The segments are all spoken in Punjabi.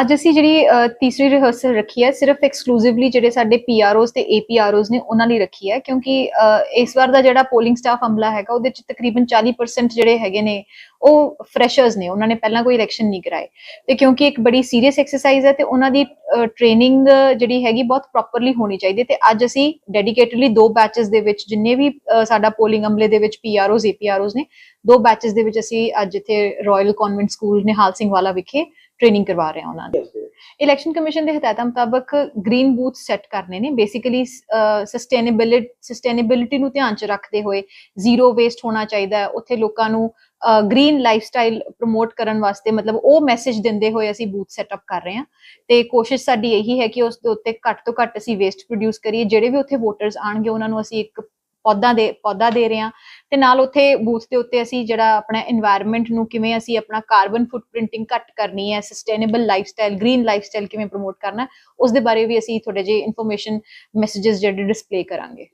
ਅੱਜ ਅਸੀਂ ਜਿਹੜੀ ਤੀਸਰੀ ਰਿਹਰਸਲ ਰੱਖੀ ਹੈ, ਸਿਰਫ ਐਕਸਕਲੂਸਿਵਲੀ ਜਿਹੜੇ ਸਾਡੇ ਪੀਆਰਓਜ਼ ਤੇ ਏਪੀਆਰਓਜ਼ ਨੇ ਉਹਨਾਂ ਲਈ ਰੱਖੀ ਹੈ, ਕਿਉਂਕਿ ਇਸ ਵਾਰ ਦਾ ਜਿਹੜਾ ਪੋਲਿੰਗ ਸਟਾਫ ਅਮਲਾ ਹੈਗਾ, ਉਹਦੇ ਚ ਤਕਰੀਬਨ 40% ਜਿਹੜੇ ਹੈਗੇ ਨੇ, ਉਹ ਫਰੈਸ਼ਰਸ ਨੇ, ਉਹਨਾਂ ਨੇ ਪਹਿਲਾਂ ਕੋਈ ਇਲੈਕਸ਼ਨ ਨਹੀਂ ਕਰਾਏ। ਤੇ ਕਿਉਂਕਿ ਇੱਕ ਬੜੀ ਸੀਰੀਅਸ ਐਕਸਰਸਾਈਜ਼ ਹੈ ਤੇ ਉਹਨਾਂ ਦੀ ਟ੍ਰੇਨਿੰਗ ਜਿਹੜੀ ਹੈਗੀ ਬਹੁਤ ਪ੍ਰੋਪਰਲੀ ਹੋਣੀ ਚਾਹੀਦੀ ਹੈ ਤੇ ਅੱਜ ਅਸੀਂ ਡੈਡੀਕੇਟਡਲੀ ਦੋ ਬੈਚਸ ਦੇ ਵਿੱਚ ਜਿੰਨੇ ਵੀ ਸਾਡਾ ਪੋਲਿੰਗ ਅਮਲੇ ਦੇ ਵਿੱਚ ਪੀਆਰਓਜ਼ ਏਪੀਆਰਓਜ਼ ਨੇ, ਦੋ ਬੈਚਸ ਦੇ ਵਿੱਚ ਅਸੀਂ ਅੱਜ ਇੱਥੇ Royal Convent School Nihal Singh Wala ਵਿਖੇ ਟ੍ਰੇਨਿੰਗ ਕਰਵਾ ਰਹੇ ਹਾਂ ਉਹਨਾਂ ਨੂੰ ਇਲੈਕਸ਼ਨ ਕਮਿਸ਼ਨ ਦੇ ਹਦਾਇਤਾਂ ਮੁਤਾਬਕ ਗ੍ਰੀਨ ਬੂਥ ਸੈੱਟ ਕਰਨੇ ਨੇ। ਬੇਸਿਕਲੀ ਸਸਟੇਨੇਬਿਲਿਟੀ ਸਸਟੇਨੇਬਿਲਿਟੀ ਨੂੰ ਧਿਆਨ ਚ ਰੱਖਦੇ ਹੋਏ ਜ਼ੀਰੋ ਵੇਸਟ ਹੋਣਾ ਚਾਹੀਦਾ ਹੈ। ਉੱਥੇ ਲੋਕਾਂ ਨੂੰ ਗ੍ਰੀਨ ਲਾਈਫਸਟਾਈਲ ਪ੍ਰਮੋਟ ਕਰਨ ਵਾਸਤੇ ਮਤਲਬ ਉਹ ਮੈਸੇਜ ਦਿੰਦੇ ਹੋਏ ਅਸੀਂ ਬੂਥ ਸੈਟਅਪ ਕਰ ਰਹੇ ਹਾਂ। ਤੇ ਕੋਸ਼ਿਸ਼ ਸਾਡੀ ਇਹੀ ਹੈ ਕਿ ਉਸ ਦੇ ਉੱਤੇ ਘੱਟ ਤੋਂ ਘੱਟ ਅਸੀਂ ਵੇਸਟ ਪ੍ਰੋਡਿਊਸ ਕਰੀਏ। ਜਿਹੜੇ ਵੀ ਉੱਥੇ ਵੋਟਰਸ ਆਣਗੇ ਉਹਨਾਂ ਨੂੰ ਅਸੀਂ ਇੱਕ ਪੌਦਾ ਦੇ ਪੌਦਾ ਦੇ ਰਹੇ ਹਾਂ ਤੇ ਨਾਲ ਉੱਥੇ ਬੂਥ ਦੇ ਉੱਤੇ ਅਸੀਂ ਜਿਹੜਾ ਆਪਣਾ এনवायरमेंट ਨੂੰ ਕਿਵੇਂ ਅਸੀਂ ਆਪਣਾ ਕਾਰਬਨ ਫੁੱਟਪ੍ਰਿੰਟਿੰਗ ਘੱਟ ਕਰਨੀ ਹੈ ਸਸਟੇਨੇਬਲ ਲਾਈਫਸਟਾਈਲ ਗ੍ਰੀਨ ਲਾਈਫਸਟਾਈਲ ਕਿਵੇਂ ਪ੍ਰੋਮੋਟ ਕਰਨਾ ਉਸ ਦੇ ਬਾਰੇ ਵੀ ਅਸੀਂ ਥੋੜੇ ਜਿਹੇ ਇਨਫੋਰਮੇਸ਼ਨ ਮੈਸੇजेस ਜਿਹੜੇ ਡਿਸਪਲੇ ਕਰਾਂਗੇ।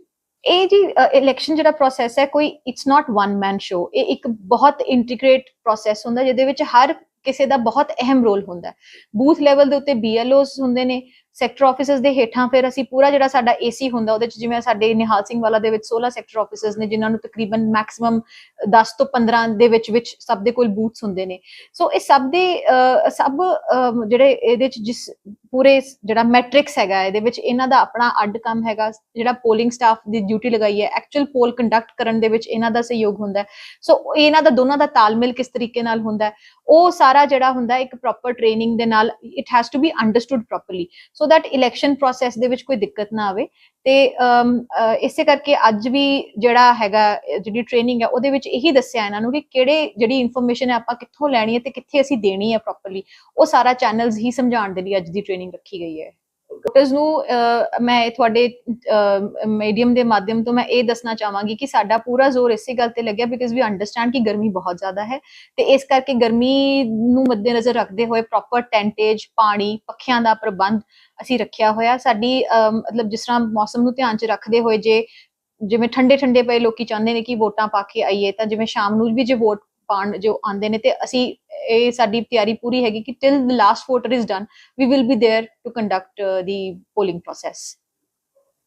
ਇਹ ਜੀ ਇਲੈਕਸ਼ਨ ਜਿਹੜਾ ਪ੍ਰੋਸੈਸ ਹੈ, ਕੋਈ it's not one man show ਇਹ ਇੱਕ ਬਹੁਤ ਇੰਟੀਗ੍ਰੇਟ ਪ੍ਰੋਸੈਸ ਹੁੰਦਾ, ਜਿਹਦੇ ਵਿੱਚ ਹਰ ਕਿਸੇ ਦਾ ਬਹੁਤ ਅਹਿਮ ਰੋਲ ਹੁੰਦਾ ਹੈ। ਬੂਥ ਲੈਵਲ ਦੇ ਉੱਤੇ ਬੀਐਲਓਸ ਹੁੰਦੇ ਨੇ ਸੈਕਟਰ ਆਫਿਸਰਸ ਦੇ ਹੇਠਾਂ ਫਿਰ ਅਸੀਂ ਪੂਰਾ ਜਿਹੜਾ ਸਾਡਾ ਏਸੀ ਹੁੰਦਾ ਉਹਦੇ ਚ ਜਿਵੇਂ ਸਾਡੇ ਨਿਹਾਲ ਸਿੰਘ ਵਾਲਾ ਦੇ ਵਿੱਚ 16 ਸੈਕਟਰ ਆਫਿਸਰਸ ਨੇ, ਜਿਨ੍ਹਾਂ ਨੂੰ ਤਕਰੀਬਨ ਮੈਕਸਿਮਮ 10 ਤੋਂ 15 ਦੇ ਵਿੱਚ ਵਿੱਚ ਸਭ ਦੇ ਕੋਲ ਬੂਥਸ ਹੁੰਦੇ ਨੇ। ਸੋ ਇਹ ਸਭ ਦੇ ਸਭ ਜਿਹੜੇ ਇਹਦੇ ਚ ਜਿਸ ਪੂਰੇ ਜਿਹੜਾ ਮੈਟ੍ਰਿਕਸ ਹੈਗਾ ਇਹਦੇ ਵਿੱਚ ਇਹਨਾਂ ਦਾ ਆਪਣਾ ਅੱਡ ਕੰਮ ਹੈਗਾ। ਜਿਹੜਾ ਪੋਲਿੰਗ ਸਟਾਫ ਦੀ ਡਿਊਟੀ ਲਗਾਈ ਹੈ ਐਕਚੁਅਲ ਪੋਲ ਕੰਡਕਟ ਕਰਨ ਦੇ ਵਿੱਚ ਇਹਨਾਂ ਦਾ ਸਹਿਯੋਗ ਹੁੰਦਾ ਹੈ। ਸੋ ਇਹਨਾਂ ਦਾ ਦੋਨਾਂ ਦਾ ਤਾਲਮੇਲ ਕਿਸ ਤਰੀਕੇ ਨਾਲ ਹੁੰਦਾ ਹੈ, ਉਹ ਸਾਰਾ ਜਿਹੜਾ ਹੁੰਦਾ ਇੱਕ ਪ੍ਰੋਪਰ ਟ੍ਰੇਨਿੰਗ ਦੇ ਨਾਲ it has to be understood properly so that election process ਦੇ ਵਿੱਚ ਕੋਈ ਦਿੱਕਤ ਨਾ ਆਵੇ। ਤੇ ਇਸੇ ਕਰਕੇ ਅੱਜ ਵੀ ਜਿਹੜਾ ਹੈਗਾ, ਜਿਹੜੀ ਟ੍ਰੇਨਿੰਗ ਹੈ, ਉਹਦੇ ਵਿੱਚ ਇਹੀ ਦੱਸਿਆ ਇਹਨਾਂ ਨੂੰ ਕਿ ਕਿਹੜੇ ਜਿਹੜੀ ਇਨਫੋਰਮੇਸ਼ਨ ਹੈ ਆਪਾਂ ਕਿੱਥੋਂ ਲੈਣੀ ਹੈ ਤੇ ਕਿੱਥੇ ਅਸੀਂ ਦੇਣੀ ਹੈ ਪ੍ਰੋਪਰਲੀ ਉਹ ਸਾਰਾ ਚੈਨਲਸ ਹੀ ਸਮਝਾਉਣ ਦੇ ਲਈ ਅੱਜ ਦੀ ਟ੍ਰੇਨਿੰਗ ਰੱਖੀ ਗਈ ਹੈ। ਵੋਟਰਸ ਨੂੰ ਮੈਂ ਤੁਹਾਡੇ ਮੀਡੀਅਮ ਦੇ ਮਾਧਿਅਮ ਤੋਂ ਮੈਂ ਇਹ ਦੱਸਣਾ ਚਾਹਾਂਗੀ ਕਿ ਸਾਡਾ ਪੂਰਾ ਜ਼ੋਰ ਇਸੇ ਗੱਲ ਤੇ ਲੱਗਿਆ ਬਿਕਾਜ਼ ਵੀ ਅੰਡਰਸਟੈਂਡ ਕਿ ਗਰਮੀ ਬਹੁਤ ਜ਼ਿਆਦਾ ਹੈ ਤੇ ਇਸ ਕਰਕੇ ਗਰਮੀ ਨੂੰ ਮੱਦੇਨਜ਼ਰ ਰੱਖਦੇ ਹੋਏ ਪ੍ਰੋਪਰ ਟੈਂਟੇਜ ਪਾਣੀ ਪੱਖਿਆਂ ਦਾ ਪ੍ਰਬੰਧ ਅਸੀਂ ਰੱਖਿਆ ਹੋਇਆ। ਸਾਡੀ ਅ, ਮਤਲਬ ਜਿਸ ਤਰ੍ਹਾਂ ਮੌਸਮ ਨੂੰ ਧਿਆਨ 'ਚ ਰੱਖਦੇ ਹੋਏ ਜੇ ਜਿਵੇਂ ਠੰਡੇ ਠੰਡੇ ਪਏ ਲੋਕੀ ਚਾਹੁੰਦੇ ਨੇ ਕਿ ਵੋਟਾਂ ਪਾ ਕੇ ਆਈਏ ਤਾਂ ਜਿਵੇਂ ਸ਼ਾਮ ਨੂੰ ਵੀ ਜੇ ਵੋਟ ਪਾਣ ਜੋ ਆਉਂਦੇ ਨੇ ਤੇ ਅਸੀਂ ਇਹ ਸਾਡੀ ਤਿਆਰੀ ਪੂਰੀ ਹੈਗੀ ਕਿ till the last voter is done we will be there to conduct the polling process